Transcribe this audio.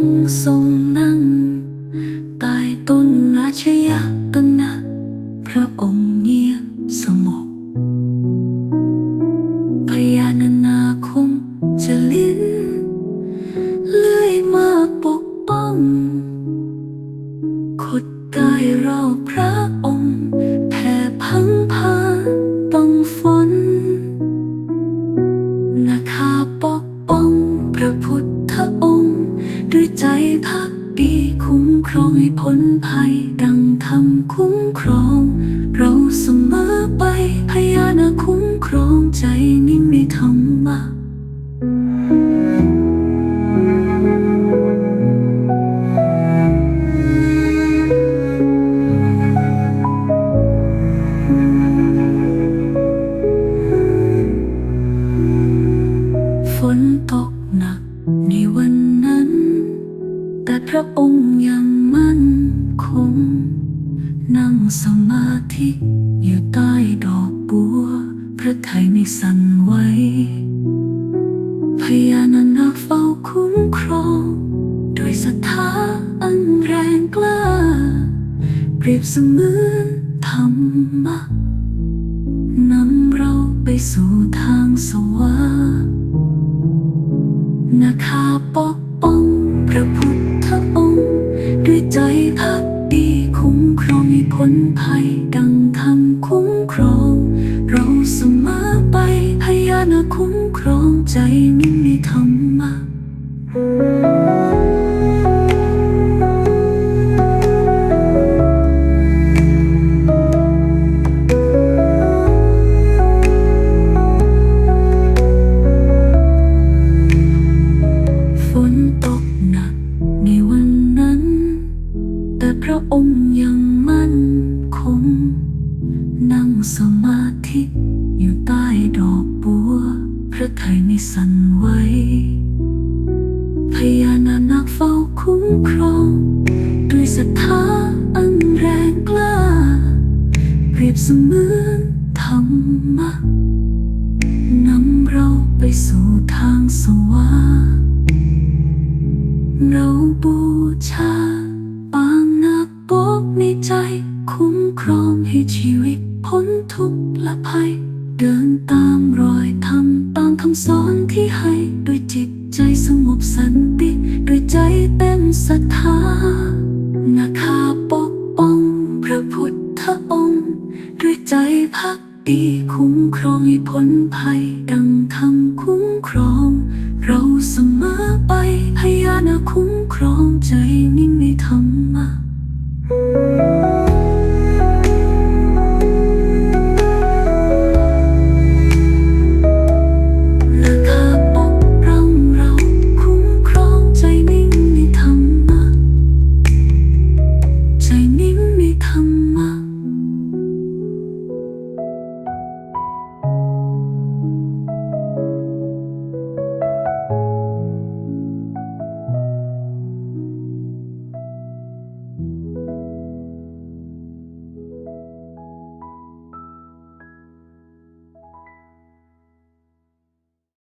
องค์ทรงนั่ง ใต้ต้นราชยตนะพระองค์เงียบสงบพญานานาคงจะลิ้นเลื่อยมาปกป้องขดกายเราพระองค์แผ่พังพาต้องฝนนาคาปก ครองให้พ้นภัยดังธรรมคุ้มครอง เราเสมอไปพยานาคุ้มครองใจนิ่งในธรรมะฝนตกหนักในวันนั้น แต่พระองค์ยัง คงนั่งสมาธิอยู่ใต้ดอกบัว พระไทยในสั่นไหวพญานานาเฝ้าคุ้มครองด้วยศรัทธาอันแรงกล้า เปรียบเสมือนธรรมะนำเราไปสู่ทางสว่างนาคาปอ คุ้มครองให้พ้นภัยดังคำคุ้มครอง เราเสมอไปพยานาคุ้มครองใจนิ่งในธรรมะ สมาธิอยู่ใต้ดอกบัว พระไทยในสั่นไหวพญานานาคเฝ้าคุ้มครอง ด้วยศรัทธาอันแรงกล้าเปรียบเสมือนธรรมะนำเราไปสู่ทางสว่างเราบูชา ปางนาปกในใจคุ้มครองให้ชีวิต พ้นทุกข์และภัย เดินตามรอยทำตามคำสอนที่ให้ด้วยจิตใจสงบสันติด้วยใจเต็มศรัทธานาคาปกป้องพระพุทธองค์ด้วยใจพักดีคุ้มครองให้พ้นภัย ดังคำคุ้มครอง เราเสมอไปพยานาคุ้มครองใจนิ่งในธรรมะ